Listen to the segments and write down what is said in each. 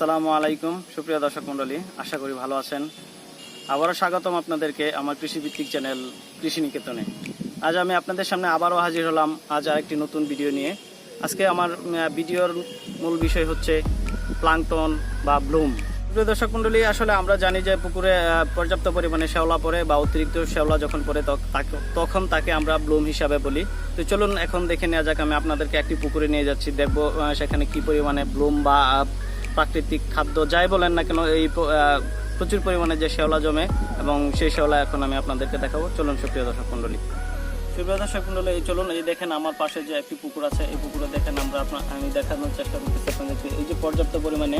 আসসালামু আলাইকুম, সুপ্রিয় দর্শক মণ্ডলী, আশা করি ভালো আছেন। আবারও স্বাগতম আপনাদেরকে আমার কৃষিভিত্তিক চ্যানেল কৃষি নিকেতনে আজ আমি আপনাদের সামনে আবারও হাজির হলাম আজ আরেকটি নতুন ভিডিও নিয়ে। আজকে আমার ভিডিওর মূল বিষয় হচ্ছে প্লাংটন বা ব্লুম। প্রিয় দর্শক মণ্ডলী, আসলে আমরা জানি যে পুকুরে পর্যাপ্ত পরিমাণে শ্যাওলা পড়ে বা অতিরিক্ত শ্যাওলা যখন তাকে- তখন তাকে আমরা ব্লুম হিসাবে বলি। তো চলুন এখন দেখে নেওয়া যাক, আমি আপনাদেরকে একটি পুকুরে নিয়ে যাচ্ছি, দেখব সেখানে কি পরিমাণে ব্লুম বা প্রাকৃতিক খাদ্য যাই বলেন না কেন, এই প্রচুর পরিমাণে যে শ্যাওলা জমে এবং সেই শ্যাওলা এখন আমি আপনাদেরকে দেখাবো। চলুন, সুপ্রিয় দর্শক মণ্ডলী। সুপ্রিয় দর্শক মণ্ডলী, এই চলুন, এই দেখেন আমার পাশে যে একটি পুকুর আছে, এই পুকুরে দেখেন আমরা আপনার আমি দেখানোর চেষ্টা আপনাদেরকে। এই যে পর্যাপ্ত পরিমাণে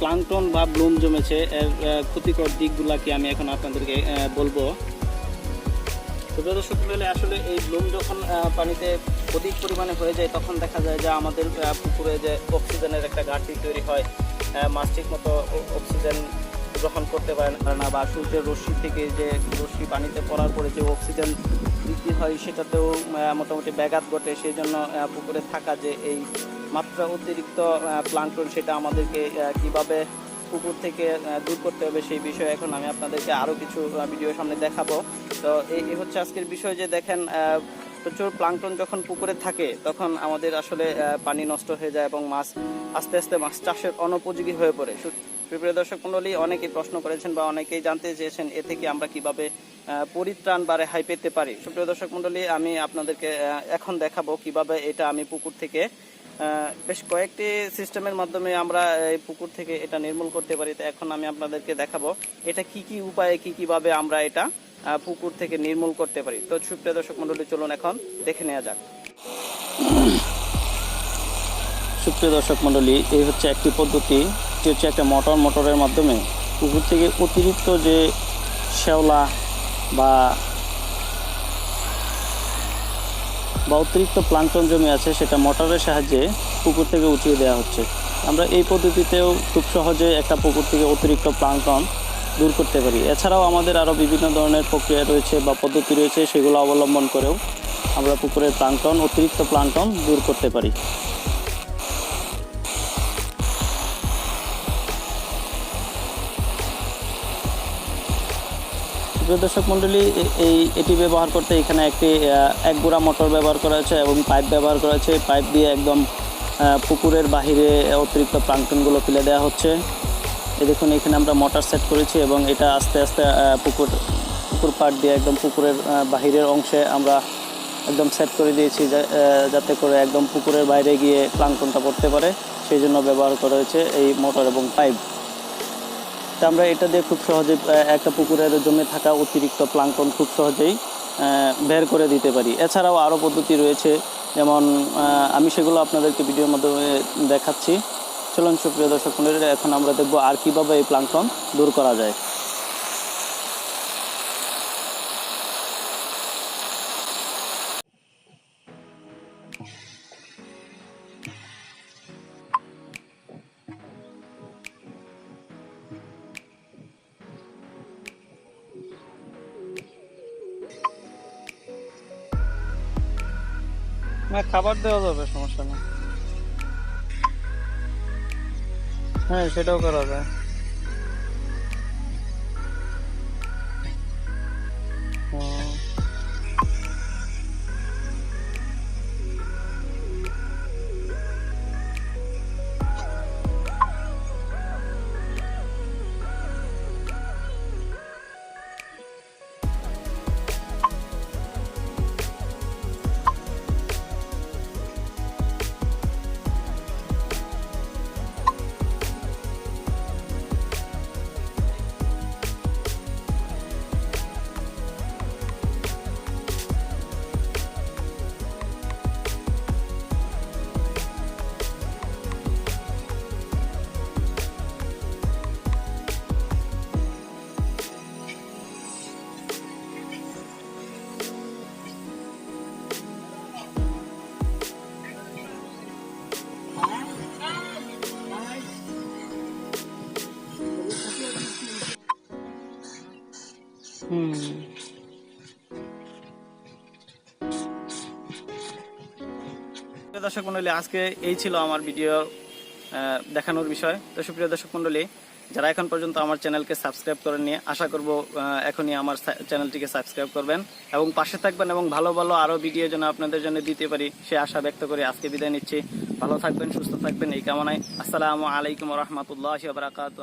প্লাংটন বা ব্লুম জমেছে, এর ক্ষতিকর দিকগুলা কি আমি এখন আপনাদেরকে বলব। সুপ্রিয় দর্শক মণ্ডলী, আসলে এই ব্লুম যখন পানিতে অধিক পরিমাণে হয়ে যায়, তখন দেখা যায় যে আমাদের পুকুরে যে অক্সিজেনের একটা ঘাটতি তৈরি হয় মাছ ঠিক মতো অক্সিজেন গ্রহণ করতে পারে না বা সূর্যের রশ্মি থেকে যে রশ্মি পানিতে পড়ার পরে যে অক্সিজেন বৃদ্ধি হয়, সেটাতেও মোটামুটি ব্যাঘাত ঘটে। সেই জন্য পুকুরে থাকা যে এই মাত্রা অতিরিক্ত প্লান্টন, সেটা আমাদেরকে কীভাবে পুকুর থেকে দূর করতে হবে সেই বিষয়ে এখন আমি আপনাদেরকে আরও কিছু ভিডিও সামনে দেখাবো। তো এই হচ্ছে আজকের বিষয় যে দেখেন প্রচুর প্লাংটন যখন পুকুরে থাকে, তখন আমাদের আসলে পানি নষ্ট হয়ে যায় এবং মাছ আস্তে আস্তে মাছ চাষের অনুপযোগী হয়ে পড়ে। সুপ্রিয় দর্শক মন্ডলী অনেকেই প্রশ্ন করেছেন বা অনেকেই জানতে চেয়েছেন এ থেকে আমরা কীভাবে পরিত্রাণ বা রেহাই পেতে পারি। সুপ্রিয় দর্শক মণ্ডলী, আমি আপনাদেরকে এখন দেখাবো কীভাবে এটা আমি পুকুর থেকে বেশ কয়েকটি সিস্টেমের মাধ্যমে আমরা এই পুকুর থেকে এটা নির্মূল করতে পারি। তো এখন আমি আপনাদেরকে দেখাবো এটা কি কি উপায়ে, কি কীভাবে আমরা এটা পুকুর থেকে নির্মূল করতে পারি। তো সুপ্রিয় দর্শক মণ্ডলী, চলুন এখন দেখে নেওয়া যাক। সুপ্রিয় দর্শক মণ্ডলী, এই হচ্ছে একটি পদ্ধতি এটি হচ্ছে একটা মোটর মোটরের মাধ্যমে পুকুর থেকে অতিরিক্ত যে শ্যাওলা বা বা অতিরিক্ত প্লাংটন জমি আছে, সেটা মোটরের সাহায্যে পুকুর থেকে উঠিয়ে দেওয়া হচ্ছে। আমরা এই পদ্ধতিতেও খুব সহজে একটা পুকুর থেকে অতিরিক্ত প্লাংটন দূর করতে পারি। এছাড়াও আমাদের আরও বিভিন্ন ধরনের প্রক্রিয়া রয়েছে বা পদ্ধতি রয়েছে, সেগুলো অবলম্বন করেও আমরা পুকুরের প্লাংটন অতিরিক্ত প্লাংটন দূর করতে পারি। দর্শক মণ্ডলী এই, এটি ব্যবহার করতে এখানে একটি এক গোড়া মোটর ব্যবহার করা হয়েছে এবং পাইপ ব্যবহার করা হয়েছে। পাইপ দিয়ে একদম পুকুরের বাহিরে অতিরিক্ত প্লাংটনগুলো ফেলে দেওয়া হচ্ছে। দেখুন, এখানে আমরা মোটর সেট করেছি এবং এটা আস্তে আস্তে পুকুর পুকুর পাড় দিয়ে একদম পুকুরের বাহিরের অংশে আমরা একদম সেট করে দিয়েছি যাতে করে একদম পুকুরের বাইরে গিয়ে প্লাঙ্কনটা পড়তে পারে। সেই জন্য ব্যবহার করা হয়েছে এই মোটর এবং পাইপ তা আমরা এটা দিয়ে খুব সহজে একটা পুকুরের জমে থাকা অতিরিক্ত প্লাঙ্কন খুব সহজেই বের করে দিতে পারি। এছাড়াও আরও পদ্ধতি রয়েছে, যেমন আমি সেগুলো আপনাদেরকে ভিডিওর মাধ্যমে দেখাচ্ছি। চলুন সুপ্রিয় দর্শক মণ্ডলীরা এখন আমরা দেখব আর কীভাবে এই প্লাংটন দূর করা যায়। খাবার দেওয়া যাবে, সমস্যা নেই। হ্যাঁ সেটাও করা যায় দর্শক মন্ডলী আজকে এই ছিল আমার ভিডিও দেখানোর বিষয়। তো সুপ্রিয় দর্শক মণ্ডলী, যারা এখন পর্যন্ত আমার চ্যানেলকে সাবস্ক্রাইব করেননি, আশা করব এখনই আমার চ্যানেলটিকে সাবস্ক্রাইব করবেন এবং পাশে থাকবেন এবং ভালো ভালো আরও ভিডিও যেন আপনাদের জন্য দিতে পারি, সে আশা ব্যক্ত করে আজকে বিদায় নিচ্ছি। ভালো থাকবেন, সুস্থ থাকবেন, এই কামনায়। আসসালামু আলাইকুম রহমতুল্লাহ বারাকাত